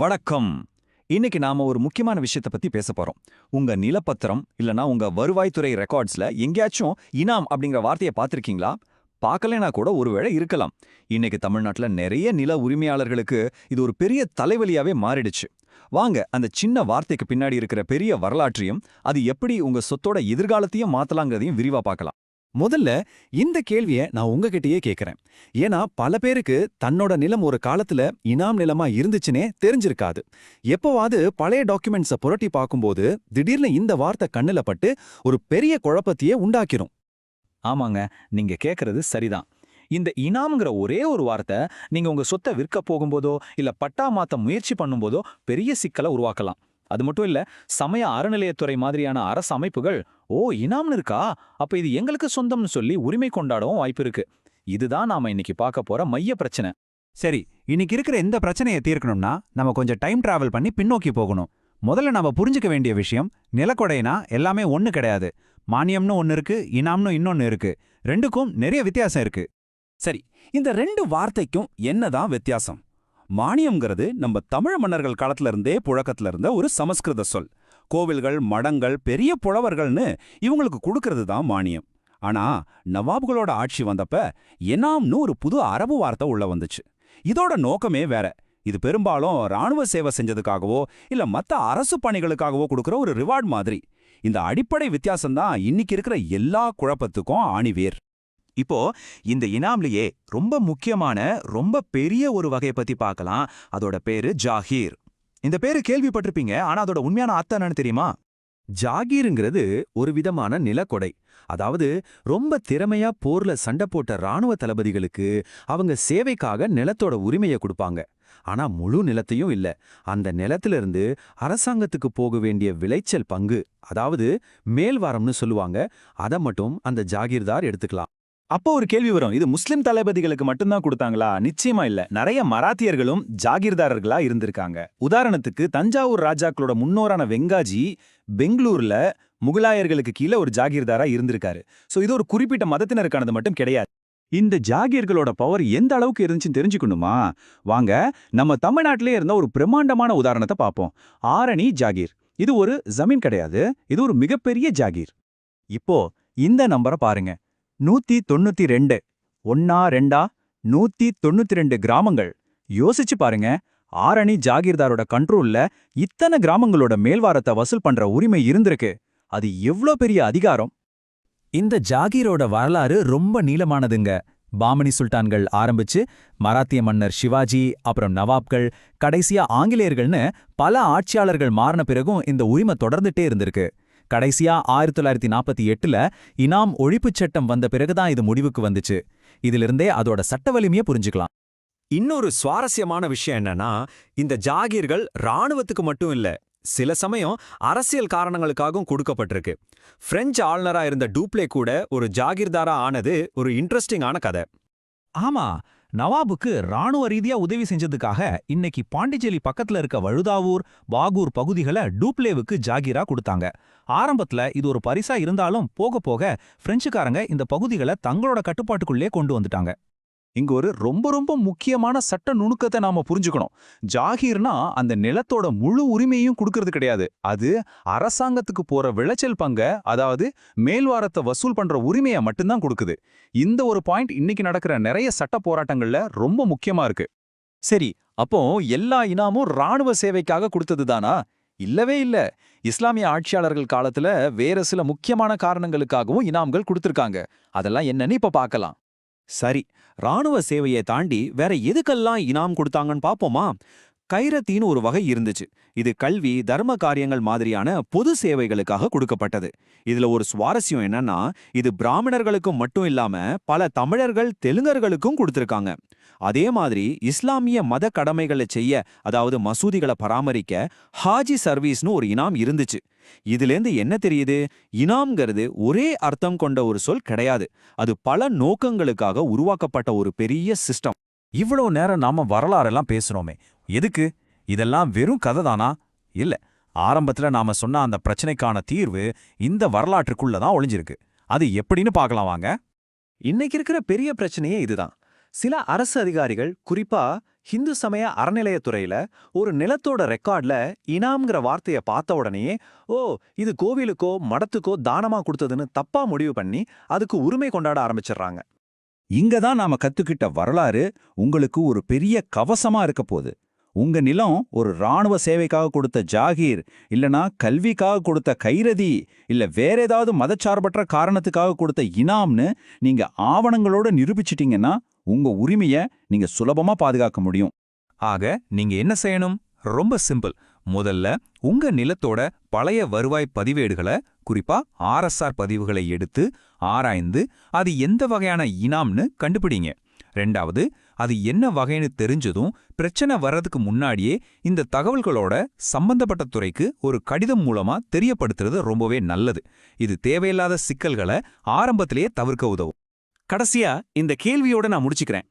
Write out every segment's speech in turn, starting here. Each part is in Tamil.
வணக்கம். இன்னைக்கு நாம ஒரு முக்கியமான விஷயத்த பத்தி பேச போறோம். உங்க நிலப்பத்திரம் இல்லனா உங்க வருவாய்த்துறை ரெக்கார்ட்ஸ்ல எங்கேயாச்சும் இனாம் அப்படிங்கிற வார்த்தையை பார்த்திருக்கீங்களா? பார்க்கலைனா கூட ஒருவேளை இருக்கலாம். இன்னைக்கு தமிழ்நாட்டில் நிறைய நில உரிமையாளர்களுக்கு இது ஒரு பெரிய தலைவலியாவே மாறிடுச்சு. வாங்க அந்த சின்ன வார்த்தைக்கு பின்னாடி இருக்கிற பெரிய வரலாற்றையும் அது எப்படி உங்க சொத்தோட எதிர்காலத்தையும் மாத்தலாங்கிறதையும் விரிவா பார்க்கலாம். முதல்ல இந்த கேள்விய நான் உங்ககிட்டயே கேக்குறேன். ஏன்னா பல பேருக்கு தன்னோட நிலம் ஒரு காலத்துல இனாம் நிலமா இருந்துச்சுனே தெரிஞ்சிருக்காது. எப்போவாது பழைய டாக்குமெண்ட்ஸ புரட்டி பார்க்கும்போது திடீர்னு இந்த வார்த்தை கண்ணுல பட்டு ஒரு பெரிய குழப்பத்தையே உண்டாக்கிரும். ஆமாங்க நீங்க கேக்குறது சரிதான். இந்த இனாம்ங்கிற ஒரே ஒரு வார்த்தை நீங்க உங்க சொத்தை விற்க போகும்போதோ இல்ல பட்டா மாத்த முயற்சி பண்ணும்போதோ பெரிய சிக்கலை உருவாக்கலாம். அது மட்டும் இல்ல சமய அறநிலையத்துறை மாதிரியான அரசு அமைப்புகள் ஓ இனாம்னு இருக்கா? அப்ப இது எங்களுக்கு சொந்தம்னு சொல்லி உரிமை கொண்டாடவும் வாய்ப்பு இருக்கு. இதுதான் நாம இன்னைக்கு பார்க்க போற மைய பிரச்சனை. சரி இன்னைக்கு இருக்கிற எந்த பிரச்சனையை தீர்க்கணும்னா நம்ம கொஞ்சம் டைம் டிராவல் பண்ணி பின்னோக்கி போகணும். முதல்ல நம்ம புரிஞ்சுக்க வேண்டிய விஷயம் நிலக்கொடைனா எல்லாமே ஒன்று கிடையாது. மானியம்னு ஒன்னு இருக்கு இனாம்னு இன்னொன்னு இருக்கு. ரெண்டுக்கும் நிறைய வித்தியாசம் இருக்கு. சரி இந்த ரெண்டு வார்த்தைக்கும் என்னதான் வித்தியாசம்? மானியம்ங்கிறது நம்ம தமிழ் மன்னர்கள் காலத்துல இருந்தே புழக்கத்துல இருந்த ஒரு சமஸ்கிருத சொல். கோவில்கள் மடங்கள் பெரிய புலவர்கள்னு இவங்களுக்கு கொடுக்கறது தான் மானியம். ஆனா நவாபுகளோட ஆட்சி வந்தப்ப எனாம்னு ஒரு புது அரபு வார்த்தை உள்ள வந்துச்சு. இதோட நோக்கமே வேற. இது பெரும்பாலும் ராணுவ சேவை செஞ்சதுக்காகவோ இல்ல மத்த அரசு பணிகளுக்காகவோ கொடுக்குற ஒரு ரிவார்ட் மாதிரி. இந்த அடிப்படை வித்தியாசம்தான் இன்னைக்கு இருக்கிற எல்லா குழப்பத்துக்கும் ஆணிவேர். இப்போ இந்த இனாம்லயே ரொம்ப முக்கியமான ரொம்ப பெரிய ஒரு வகையை பத்தி பார்க்கலாம். அதோட பேரு ஜாகீர். இந்த பேரு கேள்விப்பட்டிருப்பீங்க ஆனா அதோட உண்மையான அர்த்தம் என்னன்னு தெரியுமா? ஜாகீருங்கிறது ஒரு விதமான நிலக்கொடை. அதாவது ரொம்ப திறமையா போர்ல சண்டை போட்ட ராணுவ தளபதிகளுக்கு அவங்க சேவைக்காக நிலத்தோட உரிமையை கொடுப்பாங்க. ஆனா முழு நிலத்தையும் இல்ல. அந்த நிலத்திலிருந்து அரசாங்கத்துக்கு போக வேண்டிய விளைச்சல் பங்கு அதாவது மேல்வாரம்னு சொல்லுவாங்க அதை மட்டும் அந்த ஜாகீர்தார் எடுத்துக்கலாம். அப்போ ஒரு கேள்வி வரும். இது முஸ்லிம் தளபதிகளுக்கு மட்டும்தான் கொடுத்தாங்களா? நிச்சயமா இல்ல. நிறைய மராத்தியர்களும் ஜாகீர்தாரர்களா இருந்திருக்காங்க. உதாரணத்துக்கு தஞ்சாவூர் ராஜாக்களோட முன்னோரான வெங்காஜி பெங்களூர்ல முகலாயர்களுக்கு கீழே ஒரு ஜாகீர்தாரா இருந்திருக்காரு. சோ இது ஒரு குறிப்பிட்ட மதத்தினருக்கானது மட்டும் கிடையாது. இந்த ஜாகீர்களோட பவர் எந்த அளவுக்கு இருந்துச்சுன்னு தெரிஞ்சுக்கணுமா? வாங்க நம்ம தமிழ்நாட்டிலே இருந்த ஒரு பிரம்மாண்டமான உதாரணத்தை பார்ப்போம். ஆரணி ஜாகீர். இது ஒரு ஜமீன் கிடையாது. இது ஒரு மிகப்பெரிய ஜாகீர். இப்போ இந்த நம்பரை பாருங்க. நூத்தி தொண்ணூத்தி ரெண்டு ஒன்னா ரெண்டா? நூத்தி தொண்ணூத்தி ரெண்டு கிராமங்கள். யோசிச்சு பாருங்க ஆரணி ஜாகீர்தாரோட கண்ட்ரோல்ல இத்தனை கிராமங்களோட மேல்வாரத்தை வசூல் பண்ற உரிமை இருந்திருக்கு. அது எவ்ளோ பெரிய அதிகாரம்? இந்த ஜாகீரோட வரலாறு ரொம்ப நீளமானதுங்க. பாமணி சுல்தான்கள் ஆரம்பிச்சு மராத்திய மன்னர் சிவாஜி அப்புறம் நவாப்கள் கடைசியா ஆங்கிலேயர்கள்னு பல ஆட்சியாளர்கள் மாறின பிறகும் இந்த உரிமை தொடர்ந்துட்டே இருந்திருக்கு. கடைசியா ஆயிரத்தி தொள்ளாயிரத்தி நாற்பத்தி எட்டுல இனாம் ஒழிப்புச் சட்டம் வந்த பிறகுதான் இது முடிவுக்கு வந்துச்சு. இதிலிருந்தே அதோட சட்ட வலிமையை புரிஞ்சுக்கலாம். இன்னொரு சுவாரஸ்யமான விஷயம் என்னன்னா இந்த ஜாகீர்கள் ராணுவத்துக்கு மட்டும் இல்ல சில சமயம் அரசியல் காரணங்களுக்காகவும் கொடுக்கப்பட்டிருக்கு. பிரெஞ்சு ஆளுநரா இருந்த டூப்ளே கூட ஒரு ஜாகீர்தாரா ஆனது ஒரு இன்ட்ரெஸ்டிங்கான கதை. ஆமா நவாபுக்கு ராணுவ ரீதியா உதவி செஞ்சதுக்காக இன்னைக்கு பாண்டிச்சேரி பக்கத்துல இருக்க வழுதாவூர் பாகூர் பகுதிகளை டூப்ளேவுக்கு ஜாகிரா கொடுத்தாங்க. ஆரம்பத்துல இது ஒரு பரிசா இருந்தாலும் போக போக பிரெஞ்சுக்காரங்க இந்த பகுதிகளை தங்களோட கட்டுப்பாட்டுக்குள்ளே கொண்டு வந்துட்டாங்க. இங்க ஒரு ரொம்ப ரொம்ப முக்கியமான சட்ட நுணுக்கத்தை நாம புரிஞ்சுக்கணும். ஜாகீர்னா அந்த நிலத்தோட முழு உரிமையும் கொடுக்கறது கிடையாது. அது அரசாங்கத்துக்கு போற விளைச்சல் பங்க அதாவது மேல்வாரத்தை வசூல் பண்ற உரிமையை மட்டும்தான் கொடுக்குது. இந்த ஒரு பாயிண்ட் இன்னைக்கு நடக்கிற நிறைய சட்ட போராட்டங்கள்ல ரொம்ப முக்கியமா இருக்கு. சரி அப்போ எல்லா இனாமும் ராணுவ சேவைக்காக கொடுத்தது தானா? இல்லவே இல்ல. இஸ்லாமிய ஆட்சியாளர்கள் காலத்துல வேற சில முக்கியமான காரணங்களுக்காகவும் இனாம்கள் கொடுத்திருக்காங்க. அதெல்லாம் என்னன்னு இப்ப பார்க்கலாம். சரி ராணுவ சேவையை தாண்டி வேற எதுக்கெல்லாம் இனாம் கொடுத்தாங்கன்னு பாப்போமா கைரத்தின்னு ஒரு வகை இருந்துச்சு. இது கல்வி தர்ம காரியங்கள் மாதிரியான பொது சேவைகளுக்காக கொடுக்கப்பட்டது. இதுல ஒரு சுவாரஸ்யம் என்னன்னா இது பிராமணர்களுக்கும் மட்டும் இல்லாம பல தமிழர்கள் தெலுங்கர்களுக்கும் கொடுத்திருக்காங்க. அதே மாதிரி இஸ்லாமிய மத கடமைகளை செய்ய அதாவது மசூதிகளை பராமரிக்க ஹாஜி சர்வீஸ்னு ஒரு இனாம் இருந்துச்சு. இதுலேருந்து என்ன தெரியுது? இனாம்ங்கிறது ஒரே அர்த்தம் கொண்ட ஒரு சொல் கிடையாது. அது பல நோக்கங்களுக்காக உருவாக்கப்பட்ட ஒரு பெரிய சிஸ்டம் இவ்வளவு நேரம் நாம வரலாறெல்லாம் பேசுறோமே. எதுக்கு? இதெல்லாம் வெறும் கதை தானா? இல்ல ஆரம்பத்துல நாம சொன்ன அந்த பிரச்சனைக்கான தீர்வு இந்த வரலாற்றுக்குள்ள தான் ஒளிஞ்சிருக்கு. அது எப்படின்னு பார்க்கலாம் வாங்க. இன்னைக்கு இருக்கிற பெரிய பிரச்சனையே இதுதான். சில அரசு அதிகாரிகள் குறிப்பா ஹிந்து சமய அறநிலையத்துறையில ஒரு நிலத்தோட ரெக்கார்ட்ல இனாம்ங்கிற வார்த்தைய பார்த்த உடனேயே ஓ இது கோவிலுக்கோ மடத்துக்கோ தானமா கொடுத்ததுன்னு தப்பா முடிவு பண்ணி அதுக்கு உரிமை கொண்டாட ஆரம்பிச்சிடுறாங்க. இங்க தான் நாம கத்துக்கிட்ட வரலாறு உங்களுக்கு ஒரு பெரிய கவசமா இருக்க போகுது. உங்க நிலம் ஒரு ராணுவ சேவைக்காக கொடுத்த ஜாகீர் இல்லனா கல்விக்காக கொடுத்த கைரதி இல்ல வேற ஏதாவது மதச்சார்பற்ற காரணத்துக்காக கொடுத்த இனாம்னு நீங்க ஆவணங்களோட நிரூபிச்சிட்டீங்கன்னா உங்க உரிமைய நீங்க சுலபமா பாதுகாக்க முடியும். ஆக நீங்க என்ன செய்யணும்? ரொம்ப சிம்பிள். முதல்ல உங்க நிலத்தோட பழைய வருவாய் பதிவேடுகளை குறிப்பா ஆர்எஸ்ஆர் பதிவுகளை எடுத்து ஆராய்ந்து அது எந்த வகையான இனாம்னு கண்டுபிடிங்க. ரெண்டாவது அது என்ன வகைன்னு தெரிஞ்சதும் பிரச்சனை வர்றதுக்கு முன்னாடியே இந்த தகவல்களோட சம்பந்தப்பட்ட துறைக்கு ஒரு கடிதம் மூலமா தெரியப்படுத்துறது ரொம்பவே நல்லது. இது தேவையில்லாத சிக்கல்களை ஆரம்பத்திலேயே தவிர்க்க உதவும். கடைசியா இந்த கேள்வியோட நான் முடிச்சுக்கிறேன்.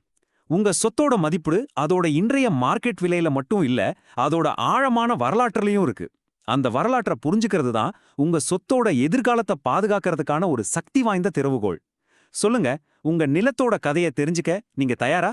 உங்க சொத்தோட மதிப்பு அதோட இன்றைய மார்க்கெட் விலையில மட்டும் இல்ல அதோட ஆழமான வரலாற்றுலயும் இருக்கு. அந்த வரலாற்றை புரிஞ்சுக்கிறது தான் உங்க சொத்தோட எதிர்காலத்தை பாதுகாக்கிறதுக்கான ஒரு சக்தி வாய்ந்த திறவுகோள் சொல்லுங்க உங்க நிலத்தோட கதையை தெரிஞ்சுக்க நீங்க தயாரா?